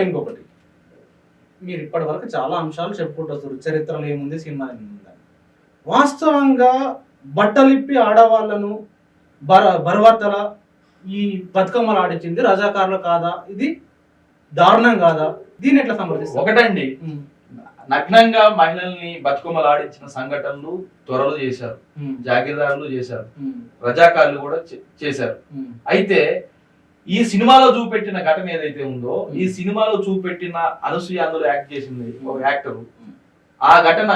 ఇంకోటి ఇంకొకటి. మీరు ఇప్పటి వరకు చాలా అంశాలు చెప్పుకుంటారు చరిత్రలో ఏముంది సినిమా ఏముంది. అని. వాస్తవంగా బట్టలిప్పి ఆడవాళ్ళను బర బరవర్తల ఈ బతుకమ్మలు ఆడించింది రజాకారులు కాదా? ఇది దారుణం కాదా? దీన్ని ఎట్లా సమర్థిస్తారు ఒకటండి. నగ్నంగా మహిళల్ని బతుకమ్మలు ఆడించిన సంఘటనలు త్వరలో చేశారు. జాగీర్దారులు చేశారు. రజాకారులు కూడా చేశారు. అయితే ఈ సినిమాలో చూపెట్టిన ఘటన ఏదైతే ఉందో ఈ సినిమాలో చూపెట్టిన అనసూయ అందులో యాక్ట్ చేసింది ఒక యాక్టర్. ఆ ఘటన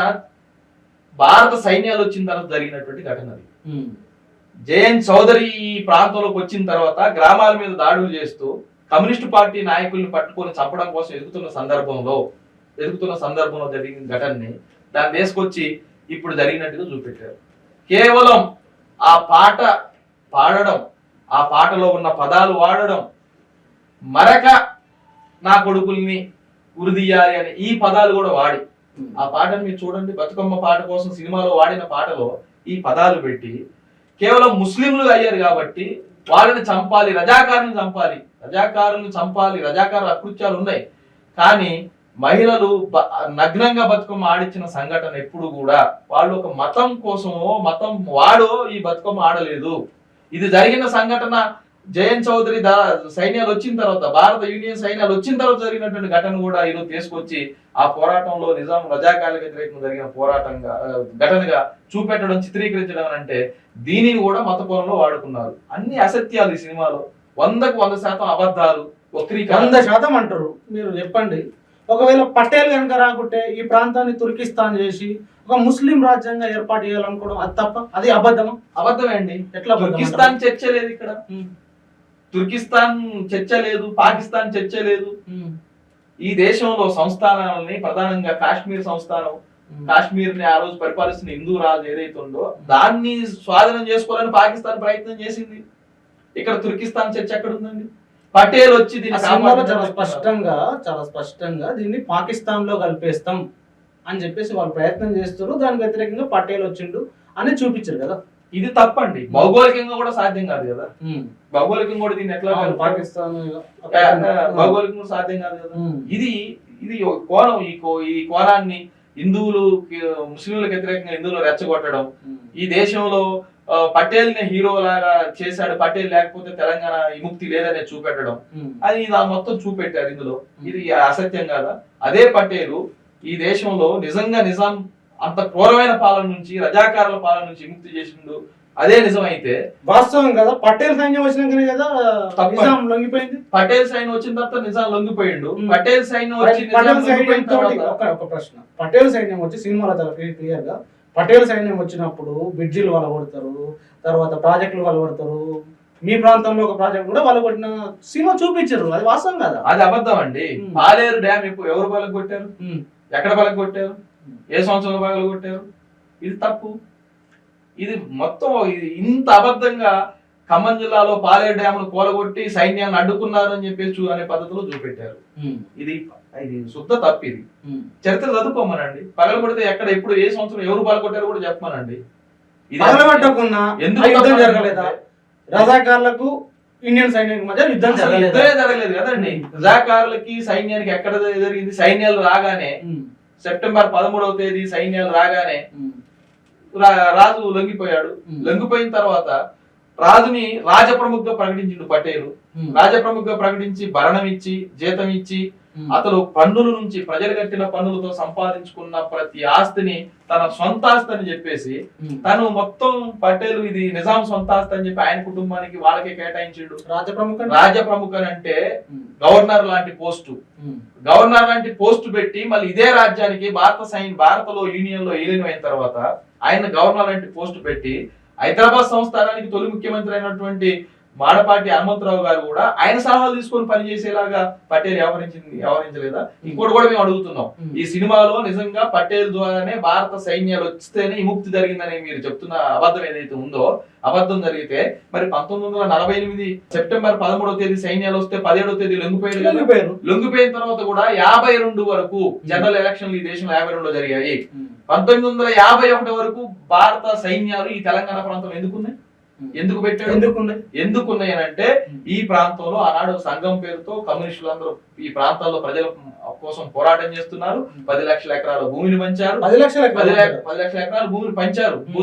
భారత సైన్యాలు వచ్చిన తర్వాత జరిగినటువంటి ఘటన అది. జయంత్ చౌదరి ఈ ప్రాంతంలోకి వచ్చిన తర్వాత గ్రామాల మీద దాడులు చేస్తూ కమ్యూనిస్టు పార్టీ నాయకుల్ని పట్టుకొని చంపడం కోసం ఎదుగుతున్న సందర్భంలో ఎదుగుతున్న సందర్భంలో జరిగిన ఘటనని దాన్ని తీసుకొచ్చి ఇప్పుడు జరిగినట్టుగా చూపెట్టారు. కేవలం ఆ పాట పాడడం ఆ పాటలో ఉన్న పదాలు వాడడం మరక నా కొడుకుల్ని ఉరిదీయాలి అని ఈ పదాలు కూడా వాడి. ఆ పాటను మీరు చూడండి బతుకమ్మ పాట కోసం సినిమాలో వాడిన పాటలో ఈ పదాలు పెట్టి కేవలం ముస్లింలు అయ్యారు కాబట్టి వాళ్ళని చంపాలి రజాకారులను చంపాలి రజాకారులను చంపాలి రజాకారుల అకృత్యాలు ఉన్నాయి. కానీ మహిళలు నగ్నంగా బతుకమ్మ ఆడించిన సంఘటన ఎప్పుడు కూడా వాళ్ళు ఒక మతం కోసమో మతం వాడో ఈ బతుకమ్మ ఆడలేదు. ఇది జరిగిన సంఘటన జయన్ చౌదరి సైన్యాలు వచ్చిన తర్వాత భారత యూనియన్ సైన్యాలు వచ్చిన తర్వాత జరిగినటువంటి ఘటన కూడా ఈరోజు తీసుకొచ్చి ఆ పోరాటంలో నిజాం రజాకారులకు వ్యతిరేకంగా జరిగిన పోరాటంగా ఘటనగా చూపెట్టడం చిత్రీకరించడం అంటే దీనిని కూడా మత కోణంలో వాడుకున్నారు. అన్ని అసత్యాలు ఈ సినిమాలో. వందకు వంద శాతం అబద్ధాలు వంద శాతం అంటారు. మీరు చెప్పండి. ఒకవేళ పటేల్ కనుక రాకుంటే ఈ ప్రాంతాన్ని తుర్కిస్తాన్ చేసి ఒక ముస్లిం రాజ్యంగా ఏర్పాటు చేయాలనుకోవడం అది తప్ప అది అబద్ధమా? అబద్ధమే అండి. ఎట్లా అబద్ధం తుర్కిస్తాన్ చర్చ లేదు ఇక్కడ. తుర్కిస్తాన్ చర్చ లేదు పాకిస్తాన్ చర్చ లేదు. ఈ దేశంలో సంస్థానాలని ప్రధానంగా కాశ్మీర్ సంస్థానం. కాశ్మీర్ని ఆ రోజు పరిపాలిస్తున్న హిందూ రాజు ఏదైతే ఉందో దాన్ని స్వాధీనం చేసుకోవాలని పాకిస్తాన్ ప్రయత్నం చేసింది. ఇక్కడ తుర్కిస్తాన్ చర్చ ఎక్కడ ఉందండి? పటేల్ వచ్చి దీన్ని చాలా. స్పష్టంగా చాలా స్పష్టంగా దీన్ని పాకిస్తాన్లో కలిపేస్తాం అని చెప్పేసి వాళ్ళు ప్రయత్నం చేస్తారు దానికి వ్యతిరేకంగా పటేల్ వచ్చిండు అని చూపించారు కదా ఇది తప్పండి భౌగోళికంగా కూడా సాధ్యం కాదు కదా. భౌగోళికంగా కూడా దీన్ని ఎట్లా? పాకిస్తాన్ భౌగోళికంగా సాధ్యం కాదు కదా. ఇది ఇది కోణం ఈ కో- ఈ కోణాన్ని హిందువులు ముస్లింలకు వ్యతిరేకంగా హిందువులు రెచ్చగొట్టడం. ఈ దేశంలో పటేల్ని హీరో లాగా చేశాడు. పటేల్ లేకపోతే తెలంగాణ విముక్తి లేదనే చూపెట్టడం. అది ఇది మొత్తం చూపెట్టారు ఇందులో. ఇది అసత్యం కాదా? అదే పటేలు ఈ దేశంలో నిజంగా నిజాం అంత క్రూరమైన పాలన నుంచి రజాకారుల పాలన నుంచి విముక్తి చేసిండు. అదే నిజమైతే వాస్తవం కదా పటేల్ సైన్యం వచ్చినాకనే కదా నిజాం లొంగిపోయింది? పటేల్ సైన్ వచ్చిన తర్వాత నిజాం లొంగిపోయిండు. పటేల్ వచ్చి సైన్యం తర్వాత ఒక ఒక ప్రశ్న. పటేల్ సైన్యం వచ్చి సినిమాలో చాలా క్లియర్గా పటేల్ సైన్యం వచ్చినప్పుడు బ్రిడ్జిలు వలగొడతారు తర్వాత ప్రాజెక్టులు వలగొడతారు. మీ ప్రాంతంలో ఒక ప్రాజెక్ట్ కూడా వలగొట్టిన సినిమా చూపించారు అది వాస్తవం కదా? అది అబద్ధం అండి. పాలేరు డ్యామ్ ఇప్పుడు ఎవరు పలక కొట్టారు. ఎక్కడ పలక కొట్టారు ఏ సంవత్సరంలో పగలు కొట్టారు ఇది తప్పు. ఇది మొత్తం ఇంత అబద్ధంగా ఖమ్మం జిల్లాలో పాలేరు డ్యామ్ను కూలగొట్టి సైన్యాన్ని అడ్డుకున్నారు అని చెప్పేసి అనే పద్ధతిలో చూపెట్టారు. ఇది ఇది శుద్ధ తప్పు ఇది. ఉమ్. చరిత్ర చదువుకోమనండి. పగల కొడితే ఎక్కడ ఎప్పుడు ఏ సంవత్సరం ఎవరు పగలగొట్టారో కూడా చెప్పమనండి. ఎందుకు యుద్ధం జరగలేదా? రజాకార్లకు ఇండియన్ సైన్యానికి మధ్య యుద్ధం జరగలేదా? యుద్ధమే జరగలేదు కదండి. రజాకారులకి సైన్యానికి ఎక్కడ జరిగింది? సైన్యాలు రాగానే. సెప్టెంబర్ పదమూడవ తేదీ సైన్యాలు రాగానే రాజు లొంగిపోయాడు. లొంగిపోయిన తర్వాత రాజుని రాజప్రముఖగా ప్రకటించిండు పటేలు. రాజప్రముఖగా ప్రకటించి భరణం ఇచ్చి జీతం ఇచ్చి. అతను పన్నుల నుంచి ప్రజలు కట్టిన పన్నులతో సంపాదించుకున్న ప్రతి ఆస్తిని తన సొంత ఆస్తి అని చెప్పేసి ఉమ్. తను మొత్తం పటేలు ఇది నిజాం సొంత ఆస్తి అని చెప్పి ఆయన కుటుంబానికి వాళ్ళకే కేటాయించిండు రాజప్రముఖ రాజప్రముఖ అంటే ఉమ్. గవర్నర్ లాంటి పోస్టు. గవర్నర్ లాంటి పోస్ట్ పెట్టి మళ్ళీ ఇదే రాజ్యానికి భారత సైన్ భారతలో యూనియన్లో విలీనం అయిన తర్వాత ఆయన గవర్నర్ లాంటి పోస్ట్ పెట్టి హైదరాబాద్ సంస్థానానికి తొలి ముఖ్యమంత్రి అయినటువంటి మాడపాటి హనుమంతరావు గారు కూడా ఆయన సలహాలు తీసుకొని పనిచేసేలాగా పటేల్ వ్యవహరించింది వ్యవహరించలేదా? ఇంకోటి కూడా మేము అడుగుతున్నాం. ఈ సినిమాలో నిజంగా పటేల్ ద్వారానే భారత సైన్యాలు వస్తేనే విముక్తి జరిగిందని మీరు చెప్తున్న అబద్ధం ఏదైతే ఉందో అబద్ధం జరిగితే మరి పంతొమ్మిది వందల నలభై ఎనిమిది సెప్టెంబర్ పదమూడవ తేదీ సైన్యాలు వస్తే పదిహేడవ తేదీ లొంగిపోయాడు కదా? లొంగిపోయారు. లొంగిపోయిన తర్వాత కూడా యాభై రెండు వరకు జనరల్ ఎలక్షన్లు ఈ దేశంలో యాభై రెండులో జరిగాయి. పంతొమ్మిది వందల యాభై ఒకటి వరకు భారత సైన్యాలు ఈ తెలంగాణ ప్రాంతంలో ఎందుకున్నాయి? ఎందుకు పెట్టాడు? ఎందుకు ఉన్నాయి ఎందుకు ఉన్నాయనంటే ఈ ప్రాంతంలో ఆనాడు సంఘం పేరుతో కమ్యూనిస్టులు అందరూ ఈ ప్రాంతాల్లో ప్రజల కోసం పోరాటం చేస్తున్నారు. పది లక్షల ఎకరాల భూమిని పంచారు. పది లక్షల పది లక్ష పది లక్షల ఎకరాల భూమిని పంచారు. భూ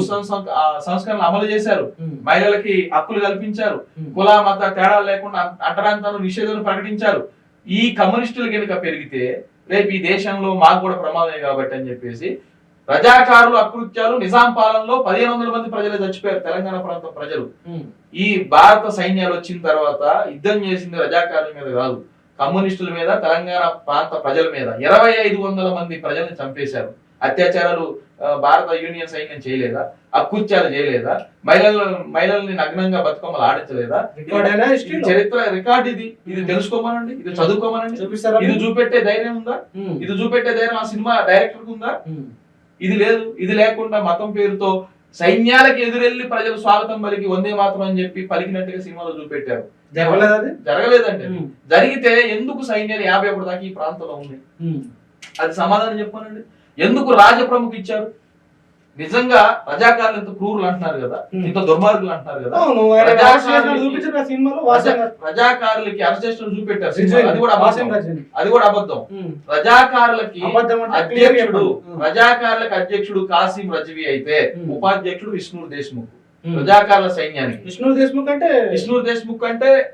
సంస్కరణలు అమలు చేశారు. మహిళలకి హక్కులు కల్పించారు. కుల మత తేడా లేకుండా అంటరాంతాలు నిషేధం ప్రకటించారు. ఈ కమ్యూనిస్టులు కనుక పెరిగితే రేపు ఈ దేశంలో మాకు కూడా ప్రమాదమే కాబట్టి అని చెప్పేసి రజాకారులు అకృత్యాలు నిజాం పాలనలో పదిహేను వందల మంది ప్రజలు చచ్చిపోయారు తెలంగాణ ప్రాంతం ప్రజలు. ఈ భారత సైన్యాలు వచ్చిన తర్వాత యుద్ధం చేసింది రజాకారుల మీద కాదు కమ్యూనిస్టుల మీద తెలంగాణ ప్రాంత ప్రజల మీద. ఇరవై ఐదు వందల మంది ప్రజల్ని చంపేశారు. అత్యాచారాలు భారత యూనియన్ సైన్యం చేయలేదా? అకృత్యాలు చేయలేదా? మహిళలు మహిళల్ని నగ్నంగా బతుకమ్మలు ఆడించలేదా? చరిత్ర రికార్డ్ ఇది. ఇది తెలుసుకోమనండి? ఇది చదువుకోమనండి? చూపిస్తారా? ఇది చూపెట్టే ధైర్యం ఉందా. ఇది చూపెట్టే ధైర్యం ఆ సినిమా డైరెక్టర్ ఉందా. ఇది లేదు ఇది లేకుండా మతం పేరుతో సైన్యాలకు ఎదురెళ్ళి ప్రజలు స్వాగతం పలికి వందే మాత్రం అని చెప్పి పలికినట్టుగా సినిమాలో చూపెట్టారు. జరగలేదండి. జరిగితే ఎందుకు సైన్యాలు యాభై ఒకటి దాకా ఈ ప్రాంతంలో ఉమ్. అది సమాధానం చెప్పానండి ఎందుకు రాజప్రముఖ ఇచ్చారు? నిజంగా రజాకారులు ఎంత క్రూరులు అంటున్నారు కదా. ఇంత దుర్మార్గులు అంటున్నారు కదా రజాకారులకి- అరెస్టేషన్ చూపెట్టారు. అది కూడా. అది కూడా అబద్ధం. రజాకారులకి అధ్యక్షుడు. రజాకారులకు అధ్యక్షుడు కాసిం రజవి అయితే. ఉపాధ్యక్షుడు విష్ణు దేశ్ముఖ్. రజాకారుల సైన్యానికి విష్ణు దేశ్ముఖ్ అంటే విష్ణు దేశ్ముఖ్ అంటే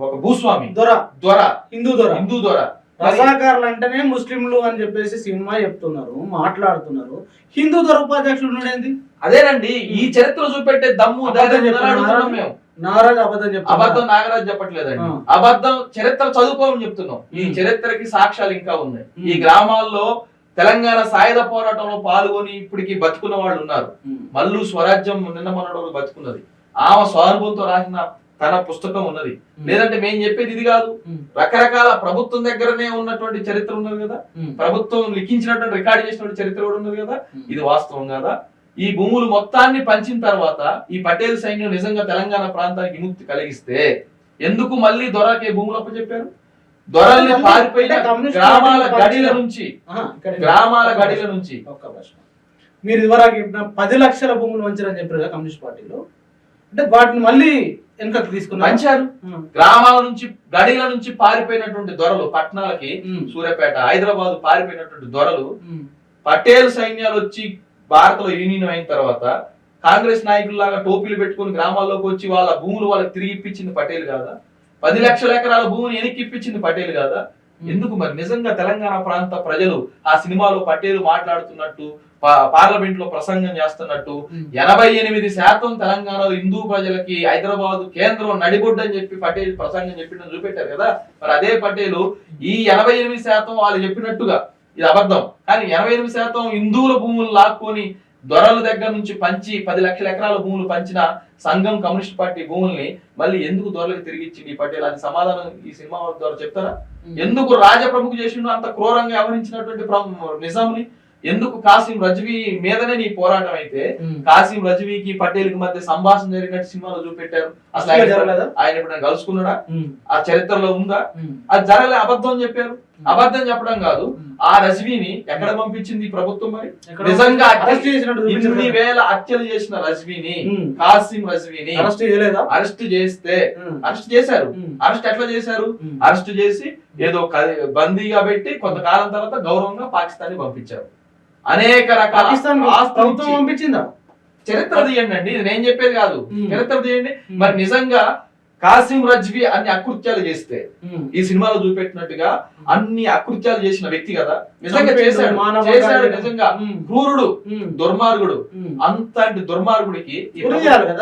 ఒక భూస్వామి దొర దొర హిందూ దొర హిందూ దొర రజాకారులు అంటేనే ముస్లింలు అని చెప్పేసి సినిమా చెప్తున్నారు మాట్లాడుతున్నారు. హిందూ దొర ఉపాధ్యక్షుడు ఉన్నాడేంది అదేనండి ఈ చరిత్ర చూపెట్టే దమ్ము మేము. నారాజ్ అబద్ధం చెప్తున్నారు అబద్ధం నాగరాజ్ చెప్పట్లేదండి. అబద్ధం చరిత్ర చదువుకోమని చెప్తున్నాం. ఈ. చరిత్రకి సాక్ష్యాలు ఇంకా ఉన్నాయి. ఈ గ్రామాల్లో తెలంగాణ సాయుధ పోరాటంలో పాల్గొని ఇప్పటికి బతుకున్న వాళ్ళు ఉన్నారు. మల్లు స్వరాజ్యం నిన్న మొన్నటి బతుకున్నది. ఆమె స్వానుభవంతో రాసిన తన పుస్తకం ఉన్నది. లేదంటే మేము చెప్పేది ఇది కాదు. రకరకాల ప్రభుత్వం దగ్గరనే ఉన్నటువంటి చరిత్ర ఉన్నది కదా. ప్రభుత్వం లిఖించినటువంటి రికార్డ్ చేసినటువంటి చరిత్ర కూడా ఉన్నది కదా. ఇది వాస్తవం కదా? ఈ భూములు మొత్తాన్ని పంచిన తర్వాత ఈ పటేల్ సైన్యం నిజంగా తెలంగాణ ప్రాంతానికి విముక్తి కలిగిస్తే ఎందుకు మళ్ళీ దొరకే భూములు అప్పచెప్పారు దొరల్ని పారిపోయిన గ్రామాల గడిల నుంచి గ్రామాల గడిల నుంచి. ఒక్క ప్రశ్న. మీరు ఇదివరకు పది లక్షల భూములు వంచారని చెప్పారు కదా కమ్యూనిస్ట్ పార్టీలో. అంటే వాటిని మళ్ళీ వెనకకు తీసుకున్నారు పంచారు. గ్రామాల నుంచి గడిల నుంచి పారిపోయినటువంటి దొరలు పట్టణాలకి. సూర్యాపేట హైదరాబాద్ పారిపోయినటువంటి దొరలు. పటేల్ సైన్యాలు వచ్చి భారత్లో యూనియన్ అయిన తర్వాత కాంగ్రెస్ నాయకుల్లాగా టోపీలు పెట్టుకుని గ్రామాల్లోకి వచ్చి వాళ్ళ భూములు వాళ్ళకి తిరిగి ఇప్పించింది పటేల్ కాదా పది లక్షల ఎకరాల భూమిని వెనక్కి ఇప్పించింది పటేల్ కాదా ఎందుకు మరి? నిజంగా తెలంగాణ ప్రాంత ప్రజలు ఆ సినిమాలో పటేల్ మాట్లాడుతున్నట్టు పార్లమెంట్లో ప్రసంగం చేస్తున్నట్టు ఉమ్. ఎనభై ఎనిమిది శాతం తెలంగాణలో హిందూ ప్రజలకి హైదరాబాద్ కేంద్రం నడిబొడ్డు అని చెప్పి పటేల్ ప్రసంగం చెప్పిన చూపెట్టారు కదా? మరి అదే పటేల్ ఈ ఎనభై ఎనిమిది శాతం వాళ్ళు చెప్పినట్టుగా ఇది అబద్ధం. కానీ ఎనభై ఎనిమిది శాతం హిందువుల భూములు లాక్కొని దొరల దగ్గర నుంచి పంచి పది లక్షల ఎకరాల భూములు పంచిన సంఘం కమ్యూనిస్ట్ పార్టీ భూముల్ని మళ్ళీ ఎందుకు దొరలకు తిరిగి ఇచ్చింది ఈ పటేల్ అది సమాధానం ఈ సినిమా ద్వారా చెప్తారా? ఎందుకు రాజప్రముఖ చేసిండు అంత క్రూరంగా వ్యవహరించినటువంటి నిజాంని ఎందుకు కాసిం రజ్వీ మీదనే నీ పోరాటం అయితే. కాసిం రజ్వీకి పటేల్కి మధ్య సంభాషణ జరిగినట్టు సినిమాలో చూపెట్టారు. అసలు ఆయన ఎప్పుడైనా కలుసుకున్నాడా. ఆ చరిత్రలో ఉందా. అది జరగలే అబద్ధం అని చెప్పారు. అబద్ధం చెప్పడం కాదు. ఆ రజ్వీని ఎక్కడ పంపించింది ప్రభుత్వం మరి నిజంగా చేసినట్టు ఇన్ని. వేల హత్యలు చేసిన రజ్వీని. కాసిం రజ్వీని అరెస్ట్ చేయలేదా అరెస్ట్ చేస్తే. అరెస్ట్ చేశారు. అరెస్ట్ ఎట్లా చేశారు. అరెస్ట్ చేసి ఏదో బందీగా పెట్టి కొంతకాలం తర్వాత గౌరవంగా పాకిస్తాన్ పంపించారు అనేక రకాల ప్రభుత్వం పంపించిందా చరిత్ర తీయండి అండి ఇది నేను చెప్పేది కాదు. చరిత్ర తీయండి. మరి నిజంగా కాసిం రజ్వీ అన్ని అకృత్యాలు చేస్తే. ఈ సినిమాలో చూపెట్టినట్టుగా అన్ని అకృత్యాలు చేసిన వ్యక్తి కదా నిజంగా చేశాడు చేశాడు. నిజంగా. క్రూరుడు. దుర్మార్గుడు. అంతటి దుర్మార్గుడికి.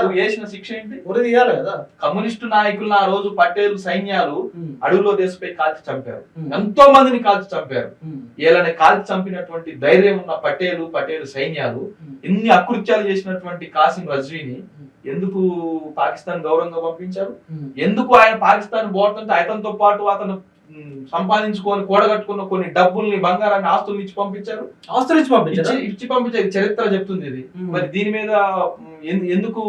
వేసిన శిక్ష ఏంటి కదా కమ్యూనిస్టు నాయకులు ఆ రోజు పటేల్ సైన్యాలు. అడవిలో దేశపై కాల్చి చంపారు. ఎంతో మందిని కాల్చి చంపారు. వీళ్ళని కాల్చి చంపినటువంటి ధైర్యం ఉన్న పటేలు పటేలు సైన్యాలు. ఇన్ని అకృత్యాలు చేసినటువంటి కాసిం రజ్వీని ఎందుకు పాకిస్తాన్ గౌరవంగా పంపించారు. ఎందుకు ఆయన పాకిస్తాన్ పోతుంటే అతనితో పాటు అతను సంపాదించుకొని కూడగట్టుకున్న కొన్ని డబ్బుల్ని బంగారాన్ని ఆస్తుల్ని ఇచ్చి పంపించారు? ఆస్తులు ఇచ్చి పంపించారా? ఇచ్చి పంపించేది చరిత్ర చెప్తుంది ఇది. మరి దీని మీద ఎందుకు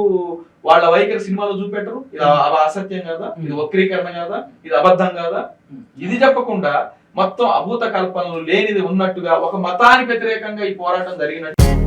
వాళ్ళ వైఖరి సినిమాలో చూపెట్టరు? ఇది అసత్యం కదా? ఇది వక్రీకరణ కదా? ఇది అబద్ధం కదా. ఇది చెప్పకుండా మొత్తం అభూత కల్పనలు లేనిది ఉన్నట్టుగా ఒక మతానికి వ్యతిరేకంగా ఈ పోరాటం జరిగినట్టు